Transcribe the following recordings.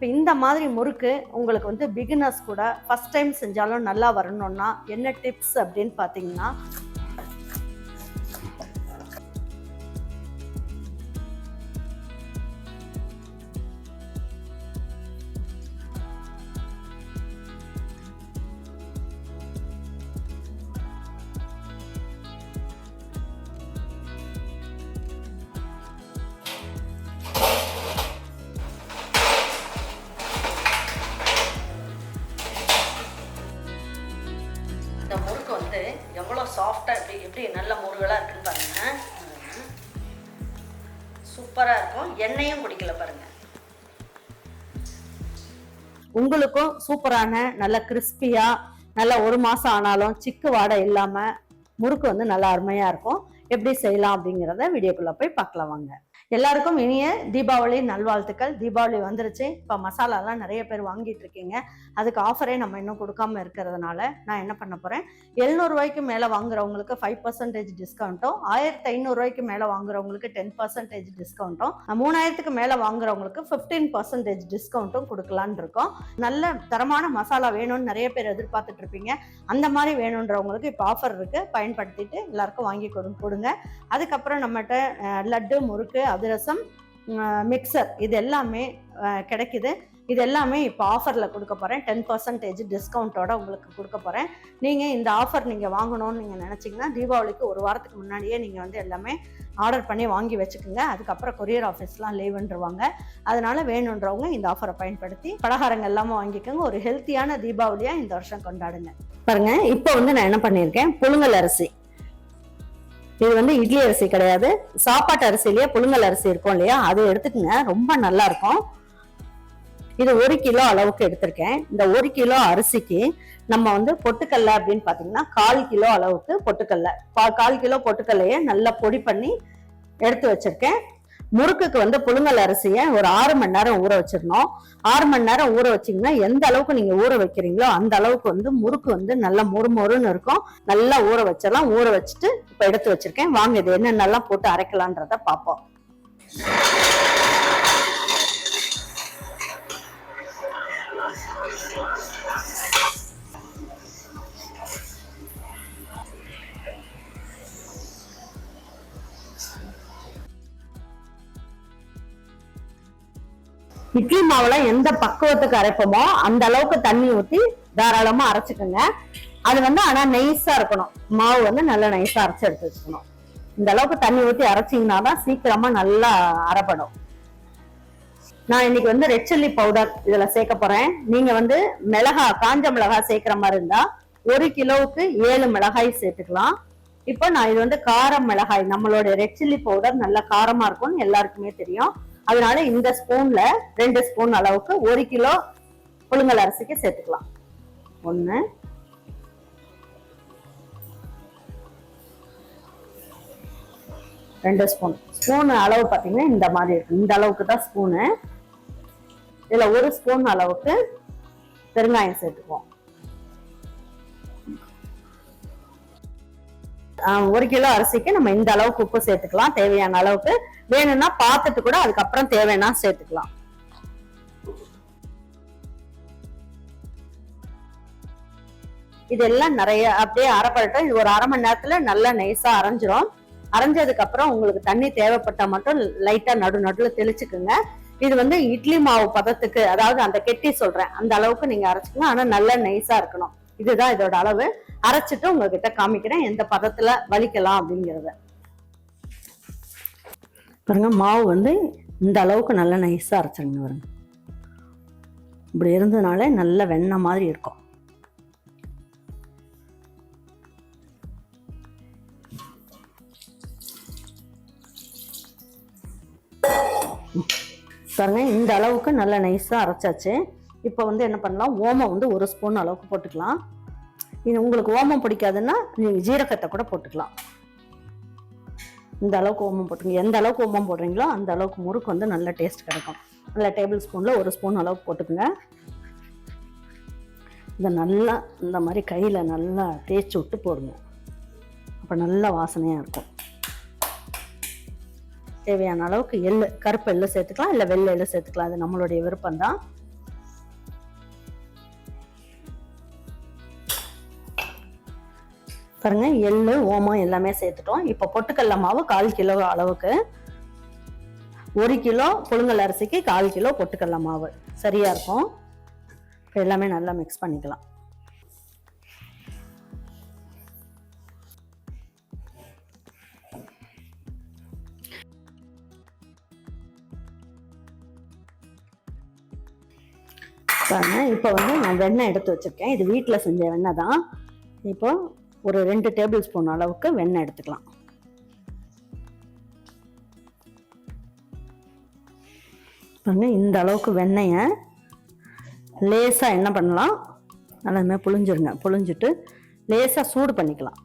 இப்போ இந்த மாதிரி முறுக்கு உங்களுக்கு வந்து பிகினர்ஸ் கூட ஃபஸ்ட் டைம் செஞ்சாலும் நல்லா வரணும்னா என்ன டிப்ஸ் அப்படின்னு பார்த்தீங்கன்னா உங்களுக்கும் சூப்பரான நல்ல கிறிஸ்பியாக நல்ல ஒரு மாதம் ஆனாலும் சிக்கு வாடை இல்லாமல் முறுக்கு வந்து நல்லா அருமையாக இருக்கும். எப்படி செய்யலாம் அப்படிங்கிறத வீடியோக்குள்ளே போய் பார்க்கலாம் வாங்க. எல்லாருக்கும் இனிய தீபாவளி நல்வாழ்த்துக்கள். தீபாவளி வந்துருச்சு. இப்போ மசாலாலாம் நிறைய பேர் வாங்கிட்டு இருக்கீங்க அதுக்கு ஆஃபரே நம்ம இன்னும் கொடுக்காம இருக்கிறதுனால நான் என்ன பண்ண போகிறேன் எழுநூறுவாய்க்கு மேலே வாங்குறவங்களுக்கு ஃபைவ் பர்சன்டேஜ் டிஸ்கவுண்ட்டும் ஆயிரத்தி ஐநூறுரூவாய்க்கு மேலே வாங்குறவங்களுக்கு டென் பர்சன்டேஜ் டிஸ்கவுண்ட்டும் மூணாயிரத்துக்கு மேலே வாங்குறவங்களுக்கு ஃபிஃப்டீன் பர்சன்டேஜ் டிஸ்கவுண்ட்டும் கொடுக்கலான்னு இருக்கோம். நல்ல தரமான மசாலா வேணும்னு நிறைய பேர் எதிர்பார்த்துட்டு இருப்பீங்க அந்த மாதிரி வேணுன்றவங்களுக்கு இப்போ ஆஃபர் இருக்குது பயன்படுத்திட்டு எல்லாருக்கும் வாங்கி கொடுங்க. அதுக்கப்புறம் நம்மகிட்ட லட்டு முறுக்கு அதிரசம் மிக்சர் இது எல்லாமே கிடைக்குது. இது எல்லாமே இப்போ ஆஃபரில் கொடுக்க போகிறேன் டென் பர்சன்டேஜ் டிஸ்கவுண்ட்டோட உங்களுக்கு கொடுக்க போகிறேன் நீங்கள் இந்த ஆஃபர் நீங்கள் வாங்கணும்னு நீங்கள் நினச்சிங்கன்னா தீபாவளிக்கு ஒரு வாரத்துக்கு முன்னாடியே நீங்கள் வந்து எல்லாமே ஆர்டர் பண்ணி வாங்கி வச்சுக்கோங்க. அதுக்கப்புறம் கொரியர் ஆஃபீஸ்லாம் லீவுன்றவாங்க அதனால் வேணுன்றவங்க இந்த ஆஃபரை பயன்படுத்தி பலகாரங்கள் எல்லாமே வாங்கிக்கோங்க. ஒரு ஹெல்த்தியான தீபாவளியாக இந்த வருஷம் கொண்டாடுங்க. பாருங்கள் இப்போ வந்து நான் என்ன பண்ணியிருக்கேன்? புழுங்கல் அரிசி. இது வந்து இட்லி அரிசி கிடையாது. சாப்பாட்டு அரிசிலேயே புழுங்கல் அரிசி இருக்கும் இல்லையா? அது எடுத்துக்கங்க. ரொம்ப நல்லா இருக்கும். இது ஒரு கிலோ அளவுக்கு எடுத்திருக்கேன். இந்த ஒரு கிலோ அரிசிக்கு நம்ம வந்து பொட்டுக்கல்ல அப்படின்னு பார்த்தீங்கன்னா கால் கிலோ அளவுக்கு பொட்டுக்கல்ல. பா- கால் கிலோ பொட்டுக்கல்லையே நல்லா பொடி பண்ணி எடுத்து வச்சிருக்கேன். முறுக்குக்கு வந்து புழுங்கல் அரிசியை ஒரு ஆறு மணி நேரம் ஊற வச்சிடணும். ஆறு மணி நேரம் ஊற வச்சீங்கன்னா எந்த அளவுக்கு நீங்க ஊற வைக்கிறீங்களோ அந்த அளவுக்கு வந்து முறுக்கு வந்து நல்லா மொறு மொறுன்னு இருக்கும். நல்லா ஊற வச்சிடலாம். ஊற வச்சுட்டு இப்போ எடுத்து வச்சிருக்கேன். வாங்க இது என்னென்னலாம் போட்டு அரைக்கலான்றத பார்ப்போம். இட்லி மாவுல எந்த பக்குவத்துக்கு அரைப்போமோ அந்த அளவுக்கு தண்ணி ஊத்தி தாராளமா அரைச்சுக்கோங்க. அது வந்து ஆனா நைஸா இருக்கணும். மாவு வந்து நல்லா நைஸா அரைச்சு எடுத்து வச்சுக்கணும். இந்த அளவுக்கு தண்ணி ஊத்தி அரைச்சீங்கன்னா தான் சீக்கிரமா நல்லா அரைப்படும். நான் இன்னைக்கு வந்து ரெட் சில்லி பவுடர் இதுல சேர்க்க போறேன். நீங்க வந்து மிளகா காஞ்ச மிளகா சேர்க்கிற மாதிரி இருந்தா ஒரு கிலோவுக்கு ஏழு மிளகாய் சேர்த்துக்கலாம். இப்போ நான் இது வந்து காரம் மிளகாய் நம்மளோட ரெட் சில்லி பவுடர் நல்லா காரமா இருக்கும்னு எல்லாருக்குமே தெரியும். அதனால இந்த ஸ்பூன்ல ரெண்டு ஸ்பூன் அளவுக்கு ஒரு கிலோ புழுங்கல் அரிசிக்கு சேர்த்துக்கலாம். ஒண்ணு. ரெண்டு ஸ்பூன் ஸ்பூன் அளவு பார்த்தீங்கன்னா இந்த மாதிரி இருக்கு. இந்த அளவுக்கு தான் ஸ்பூனு இதில் ஒரு ஸ்பூன் அளவுக்கு பெருங்காயம் சேர்த்துக்குவோம். ஆஹ் ஒரு கிலோ அரிசிக்கு நம்ம இந்த அளவுக்கு உப்பு சேர்த்துக்கலாம். தேவையான அளவுக்கு வேணும்னா பார்த்துட்டு கூட அதுக்கப்புறம் தேவைன்னா சேர்த்துக்கலாம். இதெல்லாம் நிறைய அப்படியே அரைப்படட்டும். இது ஒரு அரை மணி நேரத்துல நல்லா நைஸா அரைஞ்சிரும். அரைஞ்சதுக்கு அப்புறம் உங்களுக்கு தண்ணி தேவைப்பட்டா மட்டும் லைட்டா நடு நடுல தெளிச்சுக்குங்க. இது வந்து இட்லி மாவு பதத்துக்கு அதாவது அந்த கெட்டி சொல்றேன் அந்த அளவுக்கு நீங்க அரைச்சிக்கலாம் ஆனா நல்லா நைஸா இருக்கணும். இதுதான் இதோட அளவு. அரைச்சிட்டு உங்ககிட்ட காமிக்கிறேன் எந்த பதத்துல வலிக்கலாம் அப்படிங்கறத. பாருங்க மாவு வந்து இந்த அளவுக்கு நல்லா நைஸாக அரைச்சிருங்க வருங்க இப்படி இருந்ததுனால நல்ல வெண்ணெய் மாதிரி இருக்கும். பாருங்க இந்த அளவுக்கு நல்ல நைஸாக அரைச்சாச்சு. இப்போ வந்து என்ன பண்ணலாம் ஓமம் வந்து ஒரு ஸ்பூன் அளவுக்கு போட்டுக்கலாம். இது உங்களுக்கு ஓமம் பிடிக்காதுன்னா நீங்கள் ஜீரகத்தை கூட போட்டுக்கலாம். இந்த அளவுக்கு ஓமம் போட்டுங்க எந்த அளவுக்கு ஓமம் போடுறீங்களோ அந்த அளவுக்கு முறுக்கு வந்து நல்ல டேஸ்ட் கிடைக்கும். நல்ல டேபிள் ஸ்பூனில் ஒரு ஸ்பூன் அளவுக்கு போட்டுக்குங்க. இதை நல்லா இந்த மாதிரி கையில் நல்லா தேய்ச்சி விட்டு போடுங்க. அப்போ நல்ல வாசனையாக இருக்கும். தேவையான அளவுக்கு எள்ளு கருப்பு எள்ளு சேர்த்துக்கலாம் இல்லை வெள்ளை எள்ளு சேர்த்துக்கலாம். அது நம்மளுடைய விருப்பம் தான் பாருங்க எள்ளு ஓமம் எல்லாமே சேர்த்துட்டோம். இப்போ பொட்டுக்கடல மாவு கால் கிலோ அளவுக்கு. ஒரு கிலோ புழுங்கல் அரிசிக்கு கால் கிலோ பொட்டுக்கடல மாவு. சரியா இருக்கும். இப்போ எல்லாமே நல்லா மிக்ஸ் பண்ணிக்கலாம். பாருங்க இப்போ வந்து நான் வெண்ணெய் எடுத்து வச்சிருக்கேன். இது வீட்டில் செஞ்ச வெண்ணெய் தான். இப்போ ஒரு ரெண்டு டேபிள் ஸ்பூன் அளவுக்கு வெண்ணெய் எடுத்துக்கலாம். பாருங்க இந்த அளவுக்கு வெண்ணெயை லேசாக என்ன பண்ணலாம்? நல்லா புழிஞ்சிருங்க. புழிஞ்சிட்டு லேசாக சூடு பண்ணிக்கலாம்.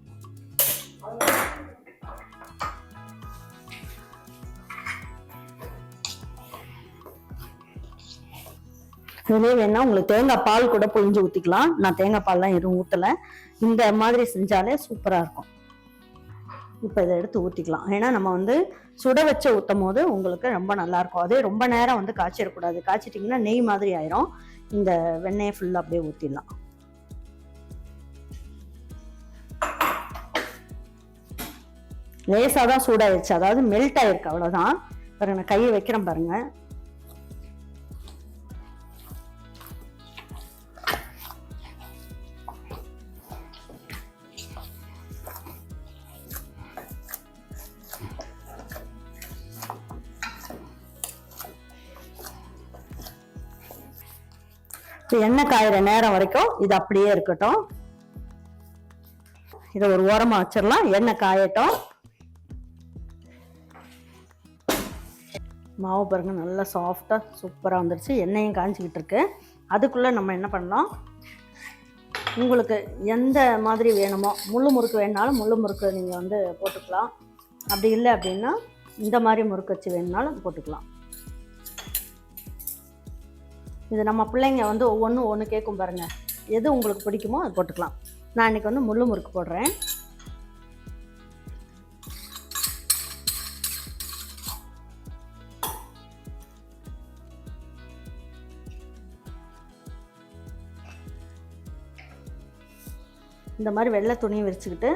இதுலேயே வேணா உங்களுக்கு தேங்காய் பால் கூட புழிஞ்சு ஊற்றிக்கலாம் நான் தேங்காய் பால்லாம் எதுவும் ஊற்றலை இந்த மாதிரி செஞ்சாலே சூப்பராக இருக்கும். இப்போ இதை எடுத்து ஊற்றிக்கலாம் ஏன்னா நம்ம வந்து சுட வச்சு ஊற்றும் போது உங்களுக்கு ரொம்ப நல்லாயிருக்கும் அதே ரொம்ப நேரம் வந்து காய்ச்சிடக்கூடாது. காய்ச்சிட்டிங்கன்னா நெய் மாதிரி ஆயிரும். இந்த வெண்ணெயை ஃபுல்லாக அப்படியே ஊற்றிடலாம் லேசாக தான் சூடாயிருச்சு. அதாவது மெல்ட் ஆயிருக்கு. அவ்வளோதான் பாருங்க நான் கையை வைக்கிறேன் பாருங்கள் எண்ணெய் காயிற நேரம் வரைக்கும் இது அப்படியே இருக்கட்டும். இதை ஒரு ஓரமாக வச்சிடலாம். எண்ணெய் காயட்டும். மாவு பாருங்க நல்லா சாஃப்டாக சூப்பராக வந்துருச்சு. எண்ணெயும் காஞ்சிக்கிட்டு இருக்கு. அதுக்குள்ளே நம்ம என்ன பண்ணலாம்? உங்களுக்கு எந்த மாதிரி வேணுமோ முள் முறுக்கு வேணாலும் முள் முறுக்கு நீங்கள் வந்து போட்டுக்கலாம். அப்படி இல்லை அப்படின்னா இந்த மாதிரி முறுக்கு வச்சு வேணுனாலும் போட்டுக்கலாம். இது நம்ம பிள்ளைங்க வந்து ஒவ்வொன்றும் ஒன்று கேட்கும் பாருங்கள் எது உங்களுக்கு பிடிக்குமோ அது போட்டுக்கலாம். நான் இன்னைக்கு வந்து முள்ளு முறுக்கு போடுறேன். இந்த மாதிரி வெள்ளை துணியை விரிச்சுக்கிட்டு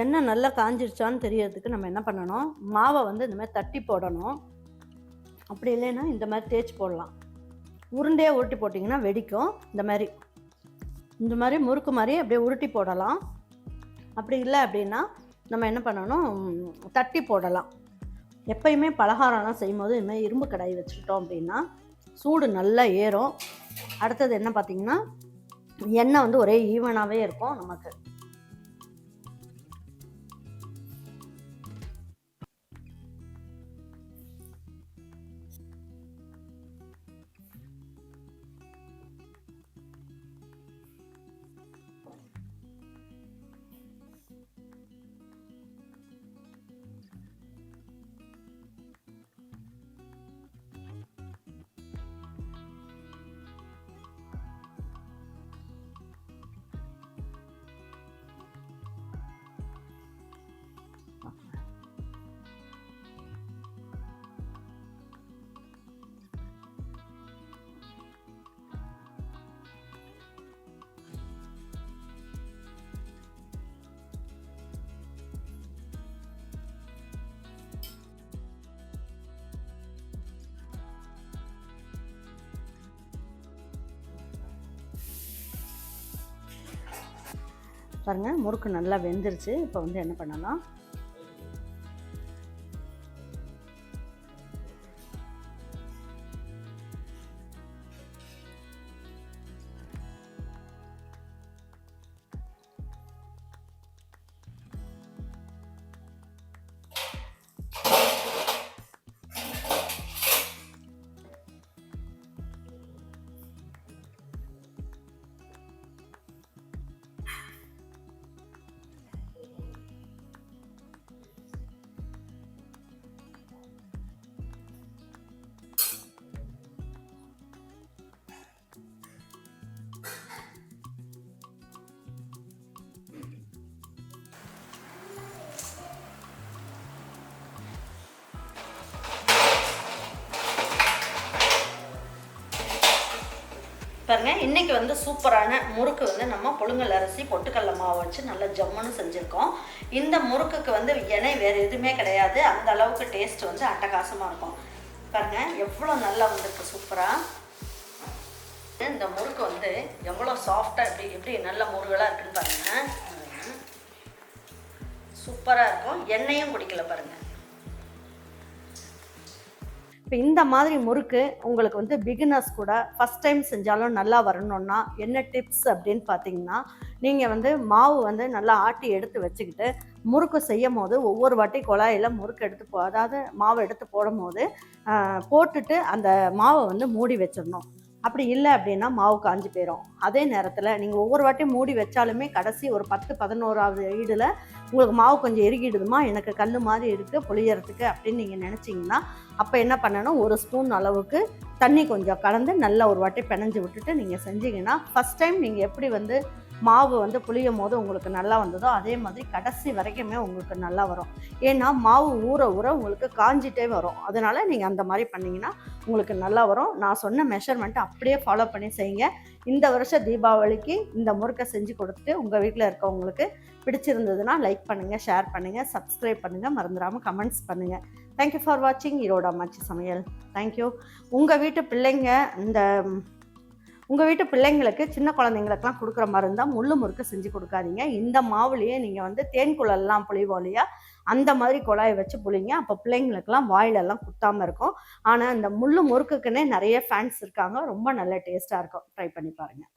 எண்ணெய் நல்லா காஞ்சிருச்சான்னு தெரியறதுக்கு நம்ம என்ன பண்ணணும்? மாவை வந்து இந்த மாதிரி தட்டி போடணும். அப்படி இல்லைன்னா இந்த மாதிரி தேய்ச்சி போடலாம். உருண்டையாக உருட்டி போட்டிங்கன்னா வெடிக்கும். இந்த மாதிரி. இந்த மாதிரி முறுக்கு மாதிரி அப்படியே உருட்டி போடலாம். அப்படி இல்லை அப்படின்னா நம்ம என்ன பண்ணணும்? தட்டி போடலாம். எப்பயுமே பலகாரம்லாம் செய்யும்போது இதுமாதிரி இரும்பு கடாய் வச்சுக்கிட்டோம் அப்படின்னா சூடு நல்லா ஏறும். அடுத்தது என்ன பார்த்திங்கன்னா எண்ணெய் வந்து ஒரே ஈவனாகவே இருக்கும் நமக்கு. பாருங்க முறுக்கு நல்லா வெந்துருச்சு. இப்போ வந்து என்ன பண்ணலாம்? பாருங்க இன்னைக்கு வந்து சூப்பரான முறுக்கு வந்து நம்ம புழுங்கல் அரிசி பொட்டுக்கடல மாவு வச்சு நல்லா ஜம்முன்னு செஞ்சுருக்கோம். இந்த முறுக்குக்கு வந்து எண்ணெய் வேறு எதுவுமே கிடையாது. அந்த அளவுக்கு டேஸ்ட் வந்து அட்டகாசமாக இருக்கும். பாருங்க எவ்வளோ நல்லா வந்திருக்கு சூப்பராக இந்த முறுக்கு வந்து எவ்வளோ சாஃப்டாக எப்படி எப்படி நல்ல முருகலாக இருக்குன்னு பாருங்க. சூப்பராக இருக்கும். எண்ணெயும் குடிக்கல பாருங்கள் இப்போ இந்த மாதிரி முறுக்கு உங்களுக்கு வந்து பிகினர்ஸ் கூட ஃபஸ்ட் டைம் செஞ்சாலும் நல்லா வரணும்னா என்ன டிப்ஸ் அப்படின்னு பார்த்தீங்கன்னா நீங்கள் வந்து மாவு வந்து நல்லா ஆட்டி எடுத்து வச்சுக்கிட்டு முறுக்கு செய்யும் போது ஒவ்வொரு வாட்டி குழாயில் முறுக்கு எடுத்து போ அதாவது மாவு எடுத்து போடும் போது போட்டுட்டு அந்த மாவை வந்து மூடி வச்சிடணும். அப்படி இல்லை அப்படின்னா மாவு காஞ்சு போயிடும் அதே நேரத்தில் நீங்கள் ஒவ்வொரு வாட்டியும் மூடி வச்சாலுமே கடைசி ஒரு பத்து பதினோராவது ஈடில் உங்களுக்கு மாவு கொஞ்சம் எருகிடுதுமா எனக்கு கல் மாதிரி இருக்குது புளியறதுக்கு அப்படின்னு நீங்கள் நினச்சிங்கன்னா அப்போ என்ன பண்ணணும்? ஒரு ஸ்பூன் அளவுக்கு தண்ணி கொஞ்சம் கலந்து நல்லா ஒரு வாட்டி பிணைஞ்சு விட்டுட்டு நீங்கள் செஞ்சீங்கன்னா ஃபஸ்ட் டைம் நீங்கள் எப்படி வந்து மாவு வந்து புளியும் போது உங்களுக்கு நல்லா வந்ததோ அதே மாதிரி கடைசி வரைக்குமே உங்களுக்கு நல்லா வரும். ஏன்னா மாவு ஊற ஊற உங்களுக்கு காஞ்சிட்டே வரும். அதனால் நீங்கள் அந்த மாதிரி பண்ணிங்கன்னா உங்களுக்கு நல்லா வரும். நான் சொன்ன மெஷர்மெண்ட்டை அப்படியே ஃபாலோ பண்ணி செய்யுங்க. இந்த வருஷம் தீபாவளிக்கு இந்த முறுக்கை செஞ்சு கொடுத்துட்டு உங்கள் வீட்டில் இருக்கவங்களுக்கு பிடிச்சிருந்ததுன்னா லைக் பண்ணுங்கள் ஷேர் பண்ணுங்கள் சப்ஸ்கிரைப் பண்ணுங்கள் மறந்துடாமல் கமெண்ட்ஸ் பண்ணுங்கள் தேங்க்யூ ஃபார் வாட்சிங் ஈரோடு அம்மாச்சி சமையல். தேங்க்யூ உங்கள் வீட்டு பிள்ளைங்க இந்த உங்கள் வீட்டு பிள்ளைங்களுக்கு சின்ன குழந்தைங்களுக்குலாம் கொடுக்குற மாதிரி இருந்தால் முள்ளு முறுக்கு செஞ்சு கொடுக்காதீங்க. இந்த மாவுலேயே நீங்கள் வந்து தேன் குழல்லாம் புளிவோம் இல்லையா அந்த மாதிரி குழாயை வச்சு புளிங்க அப்போ பிள்ளைங்களுக்கெல்லாம் வாயிலெல்லாம் குத்தாமல் இருக்கும். ஆனால் அந்த முள்ளு முறுக்குக்குன்னே நிறைய ஃபேன்ஸ் இருக்காங்க. ரொம்ப நல்ல டேஸ்ட்டாக இருக்கும். ட்ரை பண்ணி பாருங்கள்